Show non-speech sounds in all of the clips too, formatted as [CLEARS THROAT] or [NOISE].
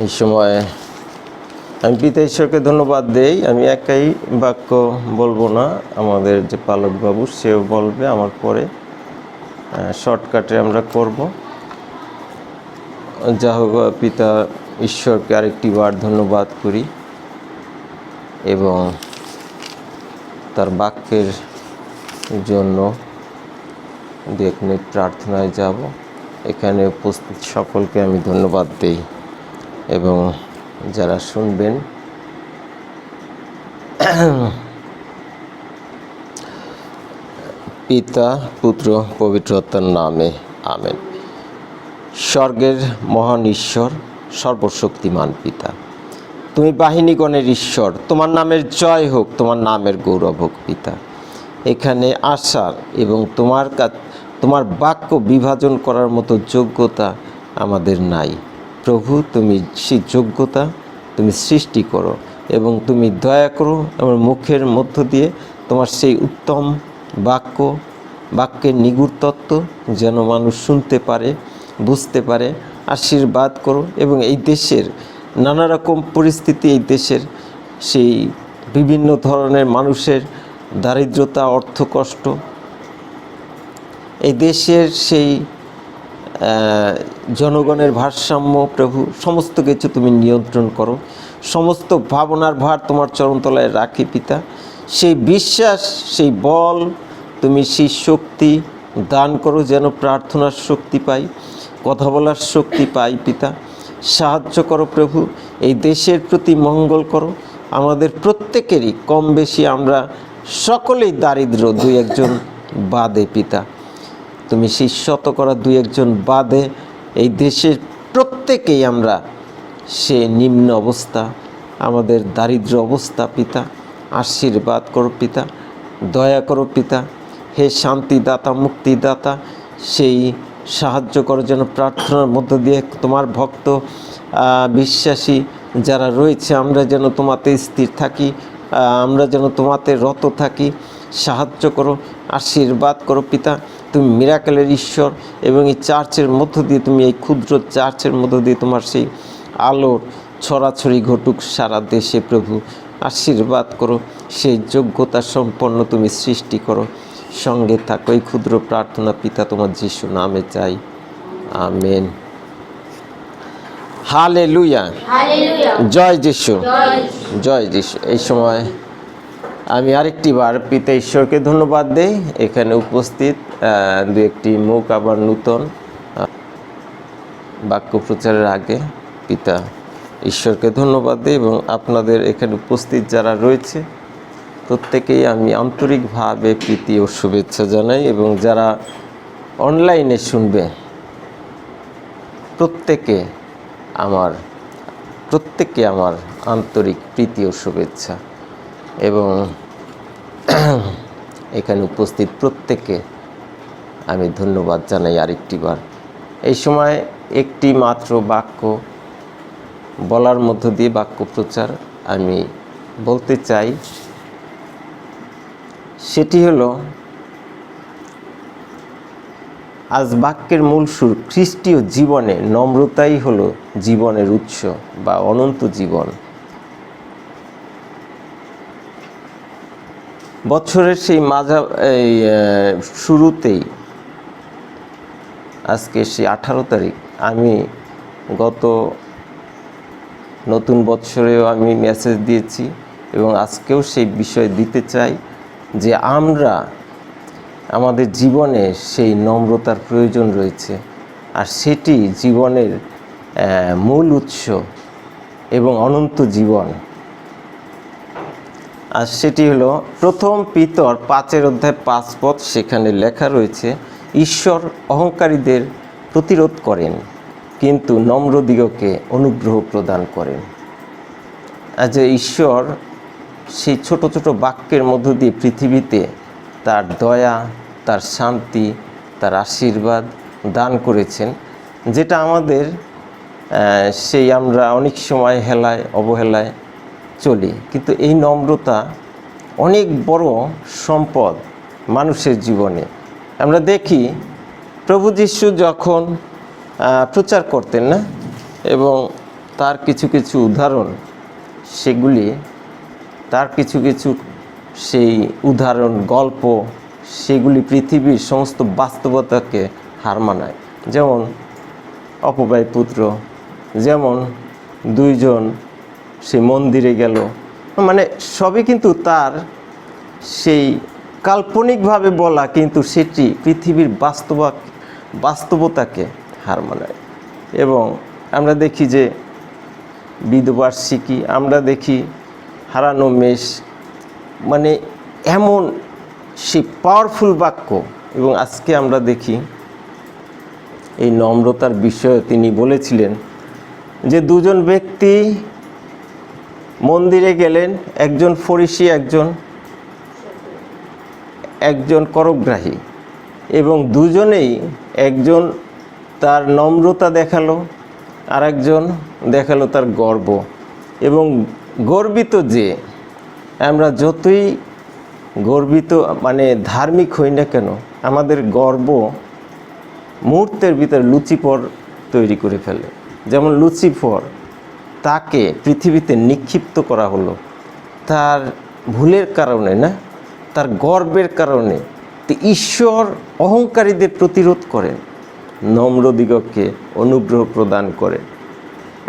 এই সময় আমি পিতা ঈশ্বরকে ধন্যবাদ দেই। আমি একাই বাক্য বলব না। আমাদের যে পালকবাবু, সেও বলবে আমার পরে। শর্টকাটে আমরা করব। যা হোক, পিতা ঈশ্বরকে আরেকটি বার ধন্যবাদ করি এবং তার বাক্যের জন্য দু প্রার্থনায় যাব। এখানে উপস্থিত সকলকে আমি ধন্যবাদ দেই। এবং যারা শুনবেন, পিতা, পুত্র পবিত্রতার নামে আমেন। স্বর্গের মহান ঈশ্বর, সর্বশক্তিমান পিতা। তুমি বাহিনীগণের ঈশ্বর, তোমার নামের জয় হোক, তোমার নামের গৌরব হোক পিতা। এখানে আসার এবং তোমার কাছ তোমার বাক্য বিভাজন করার মতো যোগ্যতা আমাদের নাই। প্রভু, তুমি সেই যোগ্যতা তুমি সৃষ্টি করো এবং তুমি দয়া করো আমার মুখের মধ্য দিয়ে তোমার সেই উত্তম বাক্য, বাক্যের নিগুড় তত্ত্ব যেন মানুষ শুনতে পারে, বুঝতে পারে, আশীর্বাদ করো এবং এই দেশের নানা রকম পরিস্থিতি, এই দেশের সেই বিভিন্ন ধরনের মানুষের দারিদ্রতা, অর্থকষ্ট, এই দেশের সেই জনগণের ভারসাম্য, প্রভু, সমস্ত কিছু তুমি নিয়ন্ত্রণ করো। সমস্ত ভাবনার ভার তোমার চরণতলায় রাখি পিতা। সেই বিশ্বাস, সেই বল তুমি সেই শক্তি দান করো যেন প্রার্থনার শক্তি পাই, কথা বলার শক্তি পাই পিতা। সাহায্য করো প্রভু, এই দেশের প্রতি মঙ্গল করো। আমাদের প্রত্যেকেরই কম বেশি আমরা সকলেই দারিদ্র, দুই একজন বাদে পিতা। তুমি সেই শতকরা দুই একজন বাদে এই দেশের প্রত্যেকেই আমরা সে নিম্ন অবস্থা, আমাদের দারিদ্র অবস্থা পিতা, আশীর্বাদ করো পিতা, দয়া করো পিতা, হে শান্তিদাতা, মুক্তিদাতা, সেই সাহায্য করো যেন প্রার্থনার মধ্য দিয়ে তোমার ভক্ত বিশ্বাসী যারা রয়েছে, আমরা যেন তোমাতে স্থির থাকি আমরা যেন তোমাতে রত থাকি, সাহায্য করো, আশীর্বাদ করো পিতা তুমি মিরাকেলের ঈশ্বর এবং এই চার্চের মধ্য দিয়ে তুমি এই ক্ষুদ্র চার্চের মধ্য দিয়ে তোমার সেই আলোর ছড়াছড়ি ঘটুক সারা দেশে প্রভু। আশীর্বাদ করো সেই যোগ্যতা সম্পন্ন তুমি সৃষ্টি করো। সঙ্গে থাকো এই ক্ষুদ্র প্রার্থনা পিতা তোমার যিশু নামে চাই। আমেন। হালে লুইয়া জয় যিশু। জয় জয় যিশু। এই সময় আমি আরেকটি বার পিতা ঈশ্বরকে ধন্যবাদ দেই। এখানে উপস্থিত দু একটি মুখ আবার নূতন বাক্য প্রচারের আগে পিতা ঈশ্বরকে ধন্যবাদ দিই এবং আপনাদের এখানে উপস্থিত যারা রয়েছে, প্রত্যেকেই আমি আন্তরিকভাবে প্রীতি ও শুভেচ্ছা জানাই এবং যারা অনলাইনে শুনবে, প্রত্যেকে আমার প্রত্যেককে আমার আন্তরিক প্রীতি ও শুভেচ্ছা। এবং [CLEARS THROAT] এখানে উপস্থিত প্রত্যেককে আমি ধন্যবাদ জানাই আরেকটি বার। এই সময় একটি মাত্র বাক্য বলার মধ্য দিয়ে বাক্য প্রচার আমি বলতে চাই। সেটি হলো, আজ বাক্যের মূল সুর খ্রিস্টীয় জীবনে নম্রতাই হলো জীবনের উৎস বা অনন্ত জীবন। বছরের সেই মাজা এই শুরুতেই, আজকে সেই আঠারো তারিখ, আমি গত নতুন বৎসরেও আমি মেসেজ দিয়েছি এবং আজকেও সেই বিষয় দিতে চাই যে আমরা আমাদের জীবনে সেই নম্রতার প্রয়োজন রয়েছে আর সেটি জীবনের মূল উৎস এবং অনন্ত জীবন আর সেটি হলো, প্রথম পিতর পাঁচের অধ্যায় পাঁচ পথ সেখানে লেখা রয়েছে, ঈশ্বর অহংকারীদের প্রতিরোধ করেন, কিন্তু নম্রদিগকে অনুগ্রহ প্রদান করেন। যে ঈশ্বর, সেই ছোট ছোট বাক্যের মধ্য দিয়ে পৃথিবীতে তার দয়া, তার শান্তি, তার আশীর্বাদ দান করেছেন, যেটা আমাদের সেই আমরা অনেক সময় হেলায়, অবহেলায় চলি। কিন্তু এই নম্রতা অনেক বড় সম্পদ মানুষের জীবনে। আমরা দেখি প্রভু যিশু যখন প্রচার করতেন না এবং তার কিছু কিছু উদাহরণ সেগুলি, তার কিছু কিছু সেই উদাহরণ, গল্প সেগুলি পৃথিবীর সমস্ত বাস্তবতাকে হার মানায়। যেমন অপবায় পুত্র, যেমন দুইজন সে মন্দিরে গেল। মানে সবই কিন্তু তার সেই কাল্পনিকভাবে বলা কিন্তু সেটি পৃথিবীর বাস্তবা বাস্তবতাকে হার মানায়। এবং আমরা দেখি যে বিধবার্ষিকী আমরা দেখি হারানো মেষ মানে এমন সে পাওয়ারফুল বাক্য। এবং আজকে আমরা দেখি এই নম্রতার বিষয়ে তিনি বলেছিলেন যে দুজন ব্যক্তি মন্দিরে গেলেন একজন ফরিসি, একজন একজন করগ্রাহী এবং দুজনেই একজন তার নম্রতা দেখাল আর একজন দেখাল তার গর্ব এবং গর্বিত যে আমরা যতই গর্বিত মানে ধার্মিক হই না কেন, আমাদের গর্ব মুহূর্তের ভিতরে লুচিপর তৈরি করে ফেলে। যেমন লুচিফর তাকে পৃথিবীতে নিক্ষিপ্ত করা হলো। তার ভুলের কারণে না, তার গর্বের কারণে ঈশ্বর অহংকারীদের প্রতিরোধ করেন নম্রদিগকে অনুগ্রহ প্রদান করেন।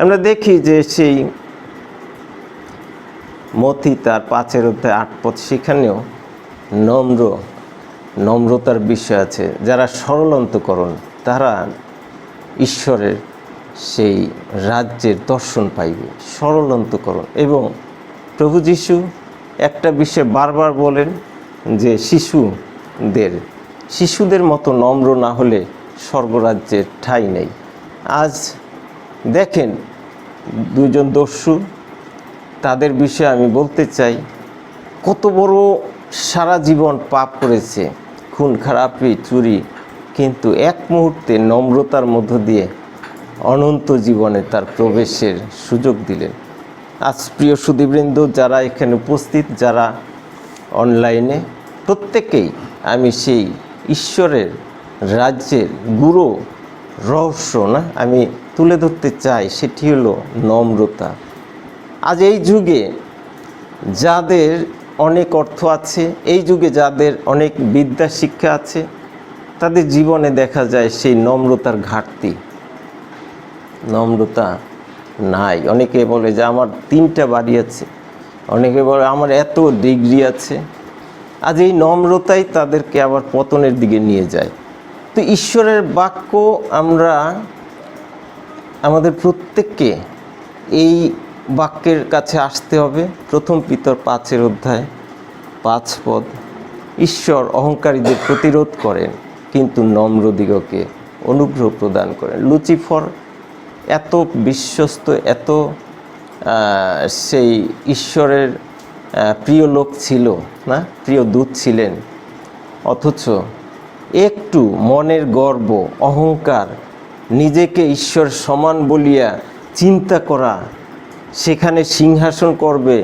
আমরা দেখি যে সেই মতি তার পাঁচের অধ্যায় আট পথ সেখানেও নম্র, নম্রতার বিষয় আছে। যারা সরলন্তকরণ তারা ঈশ্বরের সেই রাজ্যের দর্শন পাইবে। সরলন্তকরণ এবং প্রভু যিশু একটা বিষয়ে বারবার বলেন যে শিশুদের শিশুদের মতো নম্র না হলে স্বর্গরাজ্যের ঠাঁই নেই। আজ দেখেন দুজন দস্যু, তাদের বিষয়ে আমি বলতে চাই, কত বড় সারা জীবন পাপ করেছে, খুন, খারাপি, চুরি, কিন্তু এক মুহূর্তে নম্রতার মধ্য দিয়ে অনন্ত জীবনে তার প্রবেশের সুযোগ দিলেন। আজ প্রিয় সুদীবৃন্দ যারা এখানে উপস্থিত, যারা অনলাইনে, প্রত্যেকেই আমি সেই ঈশ্বরের রাজ্যের গুরু রহস্য, না, আমি তুলে ধরতে চাই, সেটি হলো নম্রতা। আজ এই যুগে যাদের অনেক অর্থ আছে, এই যুগে যাদের অনেক বিদ্যা শিক্ষা আছে, তাদের জীবনে দেখা যায় সেই নম্রতার ঘাটতি। নম্রতা নাই। অনেকে বলে যে আমার তিনটা বাড়ি আছে। অনেকে বলে আমার এত ডিগ্রি আছে। আজ এই নম্রতাই তাদেরকে আবার পতনের দিকে নিয়ে যায়। তো ঈশ্বরের বাক্য আমরা, আমাদের প্রত্যেককে এই বাক্যের কাছে আসতে হবে। প্রথম পিতর পাঁচের অধ্যায়, পাঁচ পদ। ঈশ্বর অহংকারীদের প্রতিরোধ করেন, কিন্তু নম্রদিগকে অনুগ্রহ প্রদান করেন। লুচিফর এত বিশ্বস্ত, এত সেই ঈশ্বরের প্রিয় লোক ছিল না? প্রিয় দূত ছিলেন। অথচ একটু মনের গর্ব, অহংকার, নিজেকে ঈশ্বর সমান বলিয়া চিন্তা করা, সেখানে সিংহাসন করবে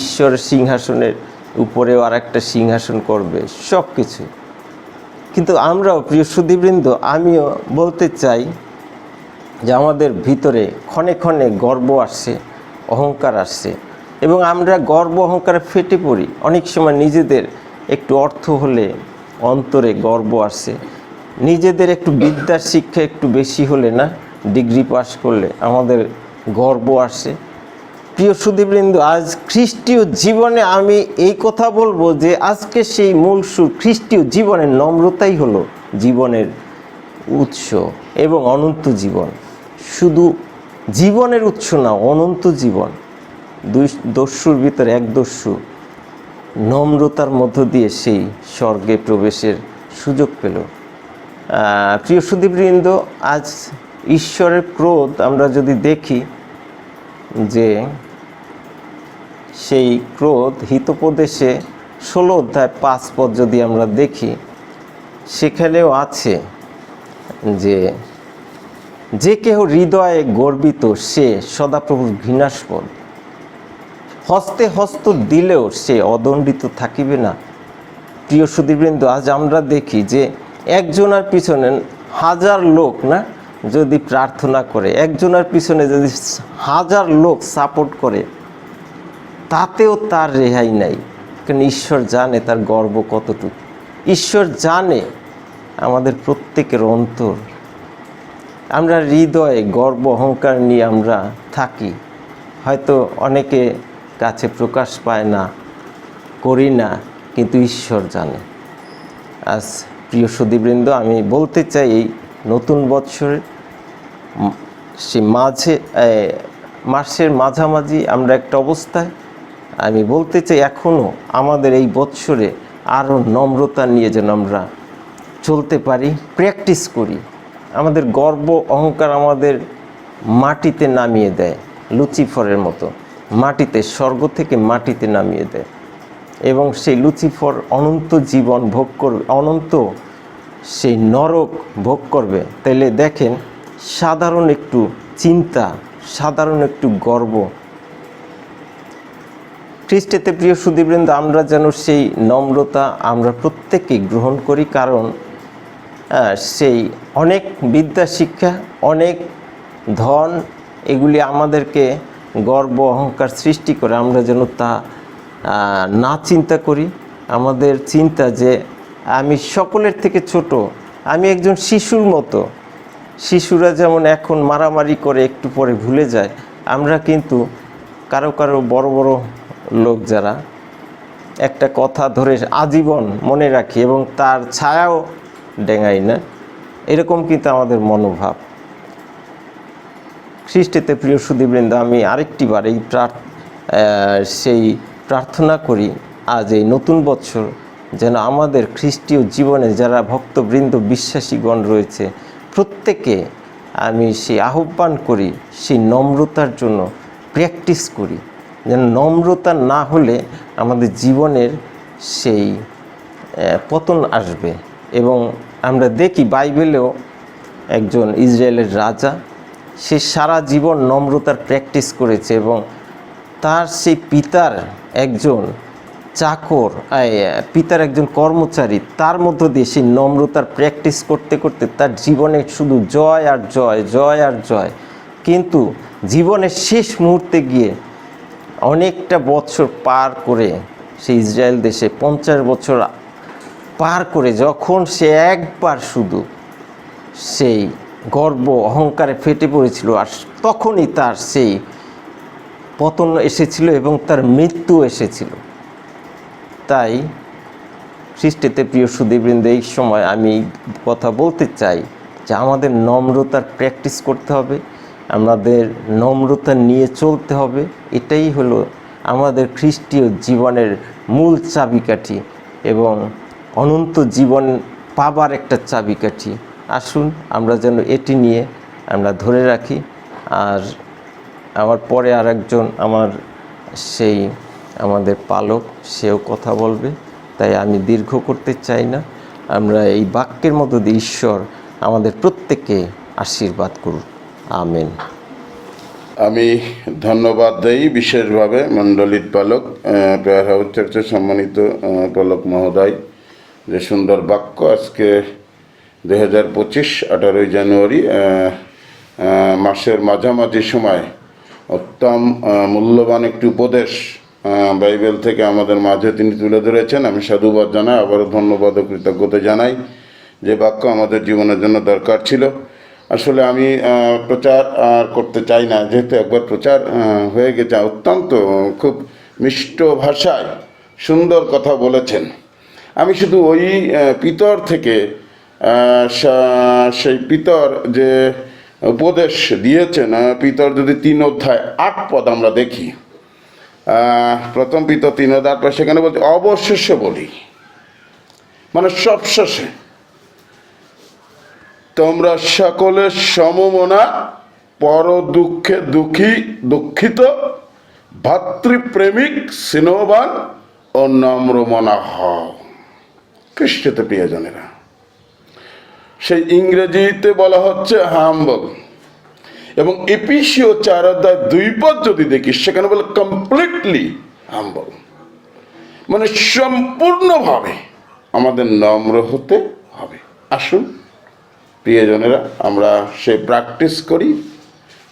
ঈশ্বরের সিংহাসনের উপরেও আর একটা সিংহাসন করবে সব কিছু কিন্তু আমরাও প্রিয় সুদীবৃন্দ আমিও বলতে চাই যে আমাদের ভিতরে ক্ষণে ক্ষণে গর্ব আসছে, অহংকার আসছে এবং আমরা গর্ব, অহংকারে ফেটে পড়ি। অনেক সময় নিজেদের একটু অর্থ হলে অন্তরে গর্ব আসে নিজেদের একটু বিদ্যার শিক্ষা একটু বেশি হলে না, ডিগ্রি পাস করলে আমাদের গর্ব আসে প্রিয় সুদীবৃন্দ আজ খ্রিস্টীয় জীবনে আমি এই কথা বলব যে আজকে সেই মূল সুর খ্রিস্টীয় জীবনের নম্রতাই হলো জীবনের উৎস এবং অনন্ত জীবন। শুধু জীবনের উৎস না, অনন্ত জীবন। দুই দস্যুর ভিতরে এক দস্যু নম্রতার মধ্য দিয়ে সেই স্বর্গে প্রবেশের সুযোগ পেল। প্রিয় সুদীবৃন্দ আজ ঈশ্বরের ক্রোধ আমরা যদি দেখি যে সেই ক্রোধ হিতোপদেশে ষোলো অধ্যায় পাঁচ পদ যদি আমরা দেখি, সেখানেও আছে যে যে কেহ হৃদয়ে গর্বিত, সে সদাপ্রভুর ঘৃণাস্পদ। হস্তে হস্ত দিলেও সে অদণ্ডিত থাকিবে না। প্রিয় সুদীবৃন্দ আজ আমরা দেখি যে একজনের পিছনে হাজার লোক না যদি প্রার্থনা করে, একজনের পিছনে যদি হাজার লোক সাপোর্ট করে, তাতেও তার রেহাই নাই। কারণ ঈশ্বর জানে তার গর্ব কতটুকু? ঈশ্বর জানে আমাদের প্রত্যেকের অন্তর। আমরা হৃদয়ে গর্ব, অহংকার নিয়ে আমরা থাকি। হয়তো অনেকে কাছে প্রকাশ পায় না, করি না, কিন্তু ঈশ্বর জানে। আজ প্রিয় সুদীবৃন্দ আমি বলতে চাই এই নতুন বৎসরে সে মাঝে মাসের মাঝামাঝি আমরা একটা অবস্থায়, আমি বলতে চাই এখনও আমাদের এই বৎসরে আরও নম্রতা নিয়ে যেন আমরা চলতে পারি, প্র্যাকটিস করি। আমাদের গর্ব, অহংকার আমাদের মাটিতে নামিয়ে দেয়, লুচিফরের মতো। মাটিতে, স্বর্গ থেকে মাটিতে নামিয়ে দেয়। এবং সেই লুচিফর অনন্ত জীবন ভোগ করবে, অনন্ত সেই নরক ভোগ করবে। তাইলে দেখেন, সাধারণ একটু চিন্তা, সাধারণ একটু গর্ব। খ্রিস্টেতে প্রিয় সুদীবৃন্দ আমরা যেন সেই নম্রতা আমরা প্রত্যেকেই গ্রহণ করি, কারণ সেই অনেক বিদ্যা, শিক্ষা, অনেক ধন, এগুলি আমাদেরকে গর্ব, অহংকার সৃষ্টি করে। আমরা যেন তা না চিন্তা করি। আমাদের চিন্তা যে আমি সকলের থেকে ছোট, আমি একজন শিশুর মতো। শিশুরা যেমন এখন মারামারি করে একটু পরে ভুলে যায়, আমরা কিন্তু কারও কারও বড় বড় লোক যারা একটা কথা ধরে আজীবন মনে রাখি এবং তার ছায়াও ডেঙাই না। এরকম কিন্তু আমাদের মনোভাব। খ্রিস্টেতে প্রিয় সুদীবৃন্দ আমি আরেকটি বার এই সেই প্রার্থনা করি, আজ এই নতুন বছর যেন আমাদের খ্রিস্টীয় জীবনে যারা ভক্তবৃন্দ, বিশ্বাসীগণ রয়েছে, প্রত্যেকে আমি সেই আহ্বান করি, সেই নম্রতার জন্য প্র্যাকটিস করি, যেন নম্রতা না হলে আমাদের জীবনের সেই পতন আসবে। এবং আমরা দেখি বাইবেলেও একজন ইসরায়েলের রাজা, সে সারা জীবন নম্রতার প্র্যাকটিস করেছে এবং তার সেই পিতার একজন চাকর পিতার একজন কর্মচারী, তার মধ্য দিয়ে সেই নম্রতার প্র্যাকটিস করতে করতে তার জীবনে শুধু জয় আর জয় জয় আর জয়। কিন্তু জীবনের শেষ মুহূর্তে গিয়ে অনেকটা বছর পার করে সেই ইসরায়েল দেশে পঞ্চাশ বছর পার করে যখন সে একবার শুধু সেই গর্ব অহংকারে ফেটে পড়েছিল, আর তখনই তার সেই পতন এসেছিল এবং তার মৃত্যু এসেছিল। তাই খ্রিস্টেতে প্রিয় সুদীবৃন্দ এই সময় আমি কথা বলতে চাই যে আমাদের নম্রতার প্র্যাকটিস করতে হবে, আমাদের নম্রতা নিয়ে চলতে হবে। এটাই হলো আমাদের খ্রিস্টীয় জীবনের মূল চাবিকাঠি এবং অনন্ত জীবন পাবার একটা চাবিকাঠি আসুন, আমরা যেন এটি নিয়ে আমরা ধরে রাখি। আর আমার পরে আর একজন আমার সেই আমাদের পালক, সেও কথা বলবে। তাই আমি দীর্ঘ করতে চাই না। আমরা এই বাক্যের মধ্য দিয়ে ঈশ্বর আমাদের প্রত্যেককে আশীর্বাদ করুন। আমেন। আমি ধন্যবাদ দেই বিশেষভাবে মণ্ডলিত পালক হাউস চার্চের সম্মানিত পালক মহোদয়। যে সুন্দর বাক্য আজকে দুই হাজার পঁচিশ আঠারোই জানুয়ারি মাসের মাঝামাঝি সময়। আহ, মূল্যবান একটি উপদেশ বাইবেল থেকে আমাদের মাঝে তিনি তুলে ধরেছেন। আমি সাধুবাদ জানাই আবারও ধন্যবাদ ও কৃতজ্ঞতা জানাই যে বাক্য আমাদের জীবনের জন্য দরকার ছিল। আসলে আমি প্রচার আর করতে চাই না যেহেতু একবার প্রচার হয়ে গেছে। অত্যন্ত খুব মিষ্ট ভাষায় সুন্দর কথা বলেছেন। আমি শুধু ওই পিতর থেকে সেই পিতর যে উপদেশ দিয়েছেন পিতর যদি তিন অধ্যায় আট পদ আমরা দেখি প্রথম পিতর তিন অধ্যায় আট পদ, সেখানে বলছে, অবশেষে বলি। মানে সব শেষে তোমরা সকলে সমমনা পর দুঃখে দুঃখী, দুঃখিত, ভাতৃপ্রেমিক, স্নেহবান ও নম্রমনা হও। খ্রিস্টতে প্রিয়জনেরা। সেই ইংরেজিতে বলা হচ্ছে হাম্বল। এবং এপিসিও চার অধ্যায় দুই পদ যদি দেখি, সেখানে বলে কমপ্লিটলি হাম্বল। মানে সম্পূর্ণভাবে আমাদের নম্র হতে হবে। আসুন, প্রিয়জনেরা, আমরা সে প্র্যাকটিস করি,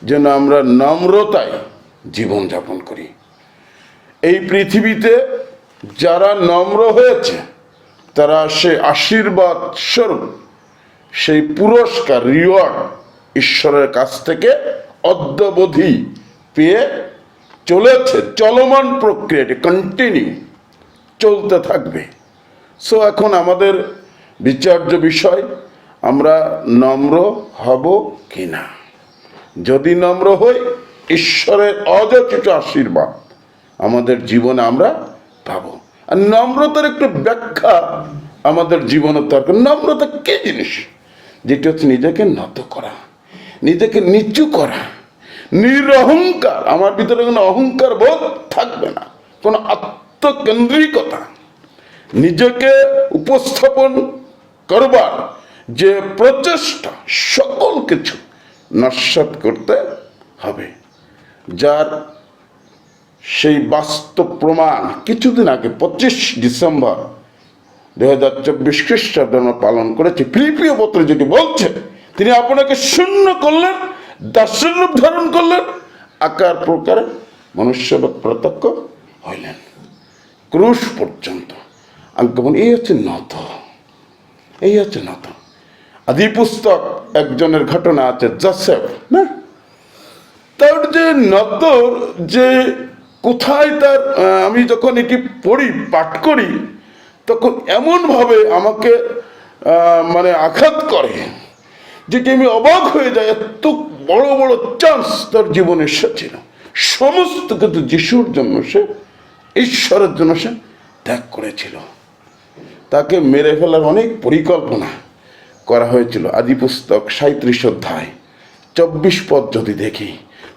যেন আমরা নম্রতায় জীবনযাপন করি। এই পৃথিবীতে যারা নম্র হয়েছে তারা সে আশীর্বাদ স্বরূপ, সেই পুরস্কার রিওয়ার্ড ঈশ্বরের কাছ থেকে অদ্যবধি পেয়ে চলেছে। চলমান প্রক্রিয়াটি কন্টিনিউ চলতে থাকবে। সো এখন আমাদের বিচার্য বিষয়, আমরা নম্র হব কি না যদি নম্র হই, ঈশ্বরের অযথিত আশীর্বাদ আমাদের জীবনে আমরা পাবো। আর নম্রতার একটু ব্যাখ্যা আমাদের জীবনের দরকার। নম্রতা কে জিনিস? যেটি হচ্ছে নিজেকে নত করা, নিজেকে নিচু করা, নিরহংকার। আমার ভিতরে কোনো অহংকার বোধ থাকবে না, কোনো আত্মকেন্দ্রিকতা। নিজেকে উপস্থাপন করবার যে প্রচেষ্টা, সকল কিছু নস্বাত করতে হবে, যার সেই বাস্তব প্রমাণ কিছুদিন আগে পঁচিশ ডিসেম্বর দুই হাজার চব্বিশ খ্রিস্টাব্দে আমরা পালন করেছি। ফিলিপিও পত্রে যেটি বলছে, তিনি আপনাকে শূন্য করলেন দাসের রূপ ধারণ করলেন, আকার প্রকারে মনুষ্য প্রত্যক্ষ হইলেন। ক্রুশ পর্যন্ত। আজ্ঞাপন এই হচ্ছে নত। এই হচ্ছে নত। আদি পুস্তক একজনের ঘটনা আছে, জসেফ, না? তার যে নতর যে কোথায় তার আমি যখন এটি পড়ি, পাঠ করি, তখন এমনভাবে আমাকে মানে আঘাত করে যেটি আমি অবাক হয়ে যাই। এত বড় বড় চান্স তার জীবনে এসেছিল। সমস্ত কিন্তু যিশুর জন্য সে, ঈশ্বরের জন্য সে ত্যাগ করেছিল। তাকে মেরে ফেলার অনেক পরিকল্পনা করা হয়েছিল। আদি পুস্তক সাঁত্রিশ অধ্যায়। চব্বিশ পদ যদি দেখি।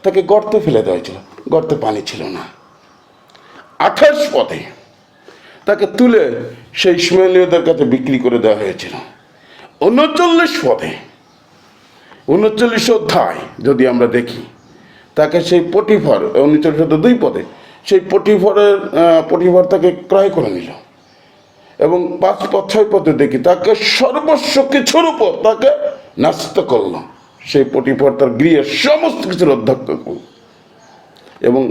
তাকে গর্তে ফেলে দেওয়া হয়েছিল। গর্তে পানি ছিল না। আঠাশ পদে তাকে তুলে সেই ইসমাইলীয়দের কাছে বিক্রি করে দেওয়া হয়েছিল। উনচল্লিশ পদে, উনচল্লিশ অধ্যায় যদি আমরা দেখি, তাকে সেই পটিফর, উনচল্লিশ অধ্যায় দুই পদে, সেই পটিফরের পটিফর তাকে ক্রয় করে নিল। এবং পাঁচ পদ, ছয় পথে দেখি, তাকে সর্বস্ব কিছুর উপর তাকে ন্যস্ত করল। সেই পটিফর তার গৃহের সমস্ত কিছুর অধ্যক্ষ এবং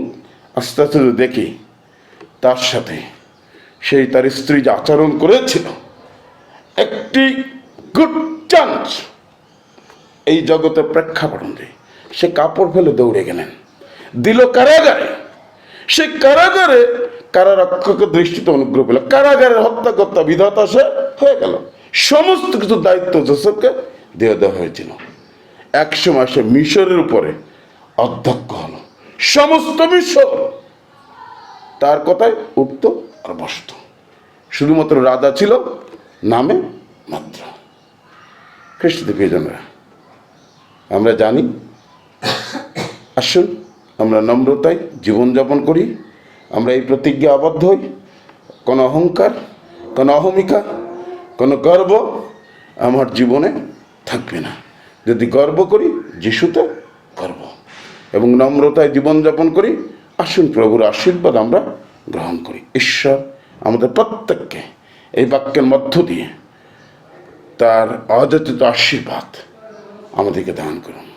আস্তে আস্তে দেখি, তার সাথে সেই তার স্ত্রী যে আচরণ করেছিল, একটি গুড চান্স এই জগতে প্রেক্ষাপট অনুযায়ী সে কাপড় ফেলে দৌড়ে গেলেন। দিল কারাগারে। সে কারাগারে কারারক্ষকের দৃষ্টিতে অনুগ্রহ পেল। কারাগারের হত্যাকর্তা বিধাতা সে হয়ে গেল। সমস্ত কিছু দায়িত্ব জোসেফকে দিয়ে দেওয়া হয়েছিল। এক সময় সে মিশরের উপরে অধ্যক্ষ হলো। সমস্ত মিশর। তার কথায় উঠত আর বসত। শুধুমাত্র রাজা ছিল, নামে মাত্র। খ্রিস্টদেবীজনরা আমরা জানি। আসুন, আমরা নম্রতায় জীবনযাপন করি। আমরা এই প্রতিজ্ঞা আবদ্ধ হই। কোনো অহংকার, কোনো অহমিকা, কোনো গর্ব আমার জীবনে থাকবে না। যদি গর্ব করি, যিশুতে গর্ব। এবং নম্রতায় জীবনযাপন করি, আসুন প্রভুর আশীর্বাদ আমরা গ্রহণ করি। ঈশ্বর আমাদের প্রত্যেককে এই বাক্যের মধ্য দিয়ে তার অযাচিত আশীর্বাদ আমাদেরকে দান করুন।